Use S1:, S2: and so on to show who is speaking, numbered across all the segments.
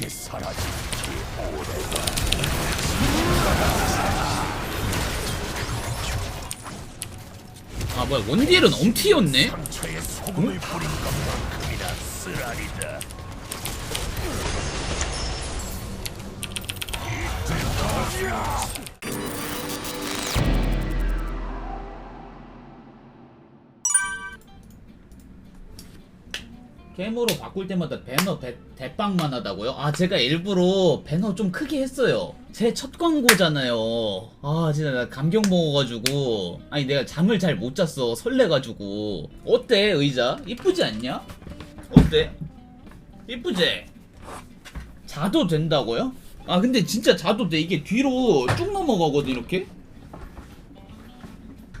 S1: 함께 오래가
S2: 아 뭐야 원딜은 엄티였네?
S1: 상처에 소금을 뿌린 것만큼이나 쓰라리다
S2: 게임으로 바꿀 때마다 배너 배, 대빵만 하다고요? 아 제가 일부러 배너 좀 크게 했어요 제 첫 광고잖아요 아 진짜 나 감격 먹어가지고 아니 내가 잠을 잘 못 잤어 설레가지고 어때 의자? 이쁘지 않냐? 어때? 이쁘지? 자도 된다고요? 아 근데 진짜 자도 돼 이게 뒤로 쭉 넘어가거든 이렇게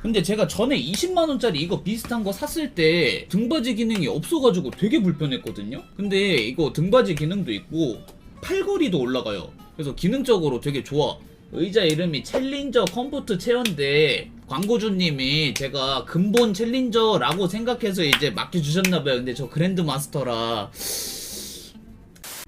S2: 근데 제가 전에 20만원짜리 이거 비슷한 거 샀을 때 등받이 기능이 없어가지고 되게 불편했거든요? 근데 이거 등받이 기능도 있고 팔걸이도 올라가요. 그래서 기능적으로 되게 좋아. 의자 이름이 챌린저 컴포트 체어인데 광고주님이 제가 근본 챌린저라고 생각해서 이제 맡겨주셨나봐요. 근데 저 그랜드 마스터라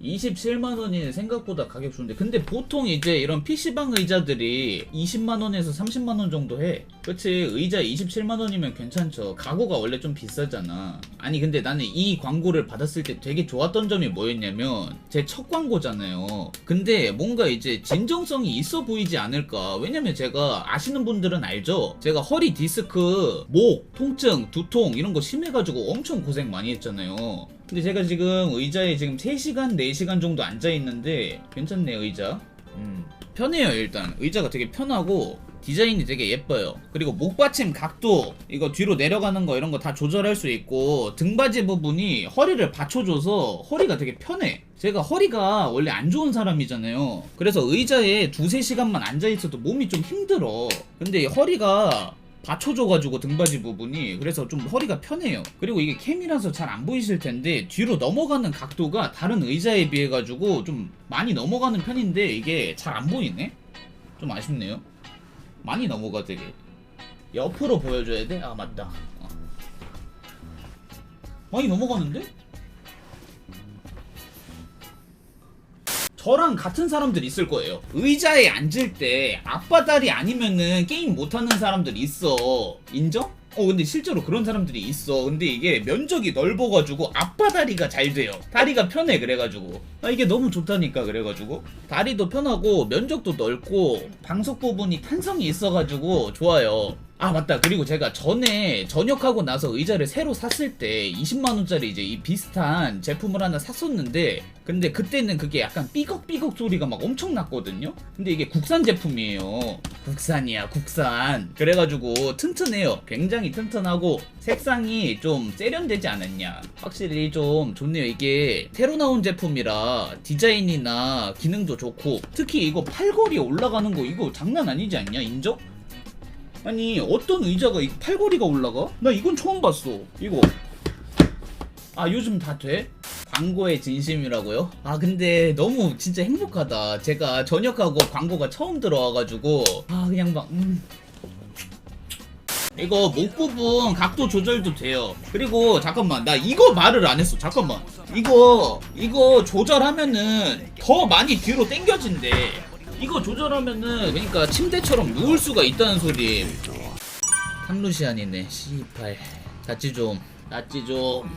S2: 27만 원이 생각보다 가격 좋은데 근데 보통 이제 이런 PC방 의자들이 20만 원에서 30만 원 정도 해. 그치? 의자 27만 원이면 괜찮죠. 가구가 원래 좀 비싸잖아. 아니 근데 나는 이 광고를 받았을 때 되게 좋았던 점이 뭐였냐면 제 첫 광고잖아요. 근데 뭔가 이제 진정성이 있어 보이지 않을까. 왜냐면 제가 아시는 분들은 알죠? 제가 허리 디스크 목 통증 두통 이런 거 심해가지고 엄청 고생 많이 했잖아요 근데 제가 지금 의자에 지금 3시간, 4시간 정도 앉아있는데 괜찮네 의자. 음, 편해요 일단. 의자가 되게 편하고 디자인이 되게 예뻐요. 그리고 목받침 각도 이거 뒤로 내려가는 거 이런 거 다 조절할 수 있고 등받이 부분이 허리를 받쳐줘서 허리가 되게 편해. 제가 허리가 원래 안 좋은 사람이잖아요. 그래서 의자에 두세 시간만 앉아있어도 몸이 좀 힘들어. 근데 이 허리가 받쳐줘가지고 등받이 부분이 그래서 좀 허리가 편해요 그리고 이게 캠이라서 잘 안 보이실 텐데 뒤로 넘어가는 각도가 다른 의자에 비해 가지고 좀 많이 넘어가는 편인데 이게 잘 안 보이네 좀 아쉽네요 많이 넘어가 되게 옆으로 보여줘야 돼? 아 맞다 어. 많이 넘어가는데? 저랑 같은 사람들 있을 거예요. 의자에 앉을 때 앞바다리 아니면은 게임 못하는 사람들 있어. 인정? 어 근데 실제로 그런 사람들이 있어. 근데 이게 면적이 넓어가지고 앞바다리가 잘 돼요. 다리가 편해 그래가지고. 아 이게 너무 좋다니까 그래가지고. 다리도 편하고 면적도 넓고 방석 부분이 탄성이 있어가지고 좋아요. 아 맞다. 그리고 제가 전에 전역하고 나서 의자를 새로 샀을 때 20만원짜리 이제 이 비슷한 제품을 하나 샀었는데 근데 그때는 그게 약간 삐걱삐걱 소리가 막 엄청 났거든요? 근데 이게 국산 제품이에요. 국산이야 국산. 그래가지고 튼튼해요. 굉장히 튼튼하고 색상이 좀 세련되지 않았냐. 확실히 좀 좋네요. 이게 새로 나온 제품이라 디자인이나 기능도 좋고 특히 이거 팔걸이 올라가는 거 이거 장난 아니지 않냐? 인정? 아니 어떤 의자가 이 팔걸이가 올라가? 나 이건 처음 봤어 이거 아 요즘 다 돼? 광고의 진심이라고요? 아 근데 너무 진짜 행복하다 제가 전역하고 광고가 처음 들어와가지고 아 그냥 막 음. 이거 목 부분 각도 조절도 돼요 그리고 잠깐만 나 이거 말을 안 했어 잠깐만 이거 이거 조절하면은 더 많이 뒤로 당겨진대 이거 조절하면은 그러니까 침대처럼 누울 수가 있다는 소리 탐루시안이네 씨발 낫지 좀 낫지 좀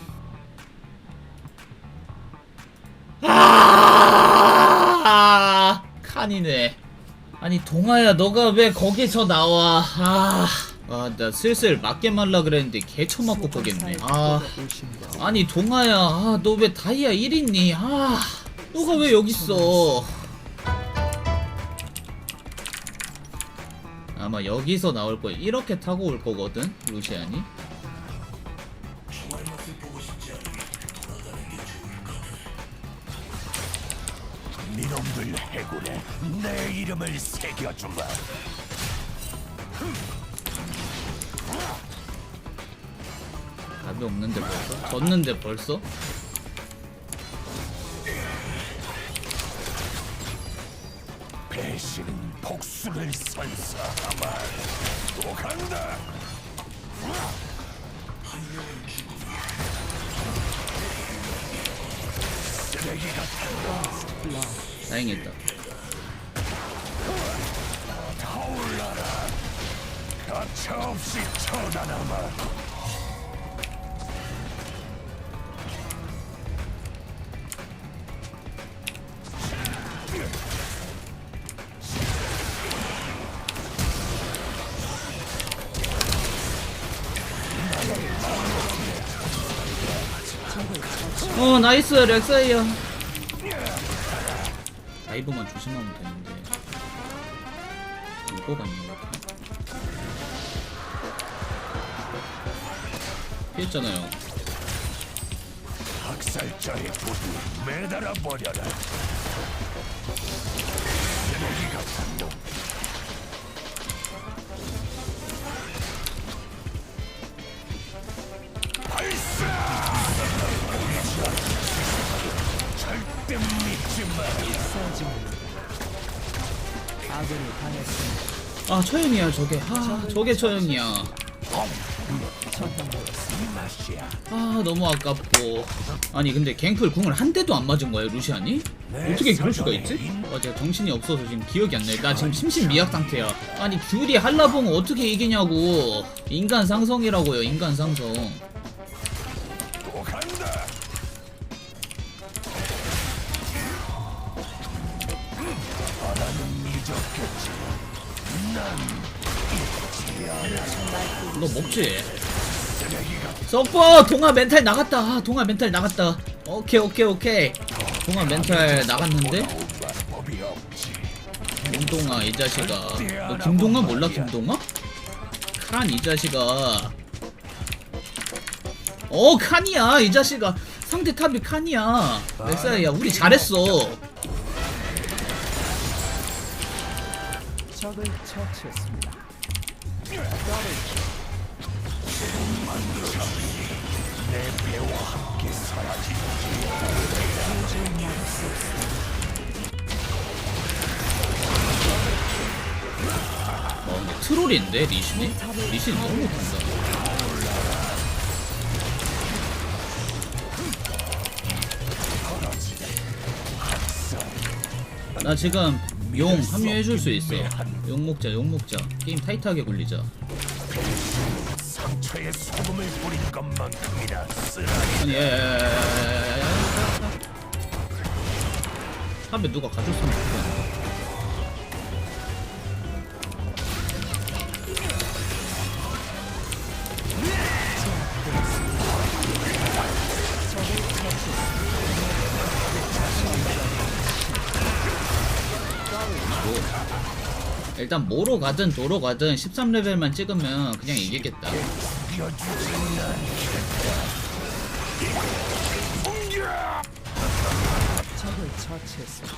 S2: 아, 칸이네. 아니 동아야, 너가 왜 거기서 나와? 아, 아, 나 슬슬 맞게 말라 그랬는데 개처 맞고 거겠네. 아, 아니 동아야, 아, 너 왜 다이아 1있니? 아, 너가 왜 여기 있어? 아마 여기서 나올 거야. 이렇게 타고 올 거거든, 루시안이.
S1: 니놈들 해골에 내 이름을 새겨주마
S2: 답이 없는데 벌써? 졌는데 벌써?
S1: 복수를 선사하마 또 간다
S2: 다행이다.
S1: 타올라라. 가차없이 쳐다남아.
S2: 나이스 렉사이어. 다이브만 조심하면 되는데. 이거 같네. 피했잖아요.
S1: 학살자의 도두 매달아 버려라. 쓰레기 같은
S2: 아 처형이야 저게. 아 저게 처형이야. 아 너무 아깝고 아니 근데 갱플 궁을 한 대도 안 맞은 거예요 루시안이? 어떻게 그럴 수가 있지? 아 제가 정신이 없어서 지금 기억이 안 나요 나 지금 심신미약 상태야 아니 귤이 한라봉 어떻게 이기냐고 인간 상성이라고요 인간 상성 너 먹지? 썩보 동아 멘탈 나갔다. 아, 동아 멘탈 나갔다. 오케이 오케이 오케이. 동아 멘탈 나갔는데? 김동아 이 자식아. 너 김동아 몰라 김동아? 칸 이 자식아. 어 칸이야 이 자식아. 상대 탑이 칸이야. 렉사야. 우리 잘했어.
S3: 적을 처치했습니다.
S2: 트롤인데 리신이? 리신 너무 못한다 나 지금 용 합류해줄 수 있어. 용 먹자 용 먹자. 게임 타이트하게 굴리자.
S1: 상처에 소금을 뿌린 것만큼이나 쓰라니
S2: 아니 예, 예, 예, 에에에에에에 누가 가졌으면 좋겠는데 일단 뭐로 가든 도로 가든 13레벨만 찍으면 그냥 이기겠다.
S3: 적을 처치했습니다.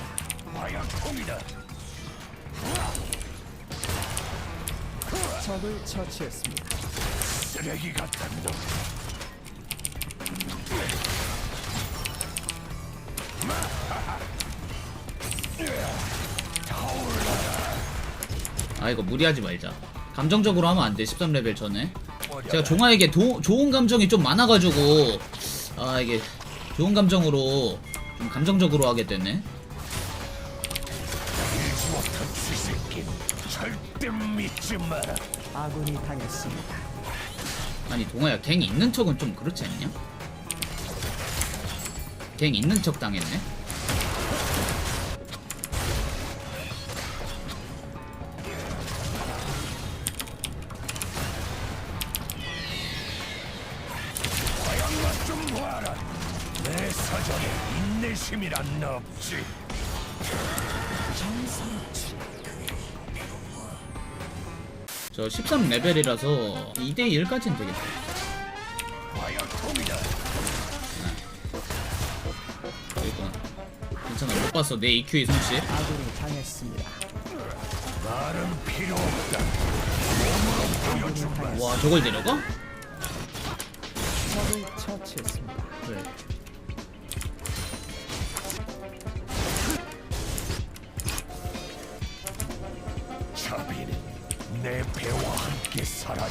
S3: 적을 처치했습니다.
S1: 쓰레기 같은 놈.
S2: 아 이거 무리하지 말자 감정적으로 하면 안돼 13레벨 전에 제가 종아에게 도, 좋은 감정이 좀 많아가지고 아 이게 좋은 감정으로 좀 감정적으로 하게 되네.
S3: 아군이 당했습니다.
S2: 아니 동아야 갱 있는 척은 좀 그렇지 않냐? 갱 있는 척 당했네
S1: 사전에 인내심이란 없지.
S2: 저 13레벨이라서 2대1까지는 되겠다
S1: 화약통이다.
S2: 이거 괜찮아 못 봤어 내 EQ의 손씨
S3: 아군이 당했습니다.
S1: 말은 필요 없다. 몸으로 보여주마.
S2: 와 저걸 데려가?
S3: 적을 처치했습니다.
S2: 그래
S1: 내 배와 함께 살아야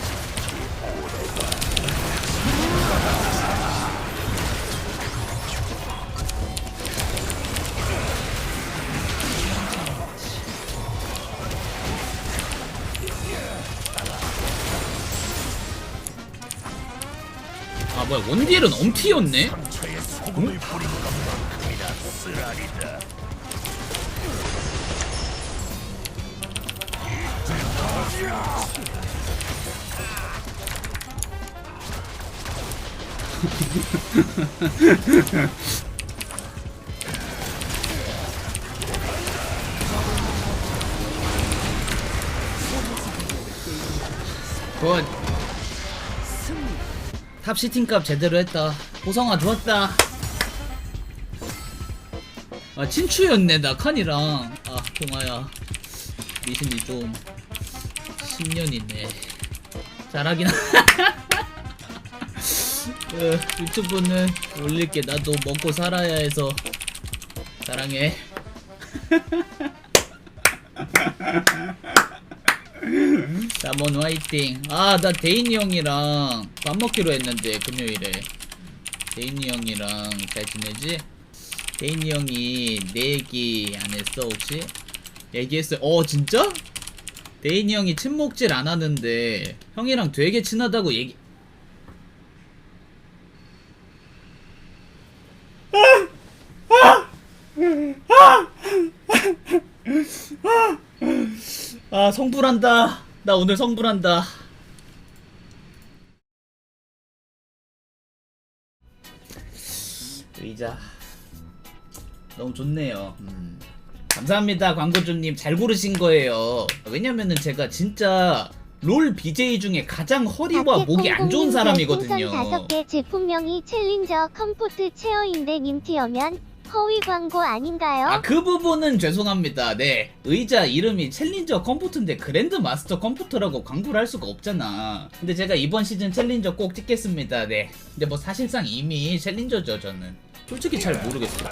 S1: 아
S2: 뭐야 원딜은 엄티였네?
S1: 상처에 소금을 뿌린 것만큼이나 쓰라리다.
S2: 굿. 탑 시팅값 제대로 했다. 호성아 좋았다. 아 친추였네 나 칸이랑. 아 동아야. 리신이 좀 10년이네. 잘하긴 하- 어, 유튜브는 올릴게. 나도 먹고 살아야 해서. 사랑해. 잠원 화이팅. 아 나 데인이 형이랑 밥 먹기로 했는데 금요일에. 데인이 형이랑 잘 지내지? 데인이 형이 내 얘기 안 했어 혹시? 얘기했어요. 어 진짜? 데인이 형이 친목질 안 하는데 형이랑 되게 친하다고 얘기 아 성불한다. 나 오늘 성불한다. 의자. 너무 좋네요. 음. 감사합니다 광고주님 잘 고르신 거예요 왜냐면은 제가 진짜 롤 BJ 중에 가장 허리와 목이 안 좋은 사람이거든요
S4: 다섯 개 제품명이 챌린저 컴포트 체어인데 님티어면 허위 광고 아닌가요?
S2: 아 그 부분은 죄송합니다. 네 의자 이름이 챌린저 컴포트인데 그랜드 마스터 컴포터라고 광고를 할 수가 없잖아. 근데 제가 이번 시즌 챌린저 꼭 찍겠습니다. 네. 근데 뭐 사실상 이미 챌린저죠 저는. 솔직히 잘 모르겠어요.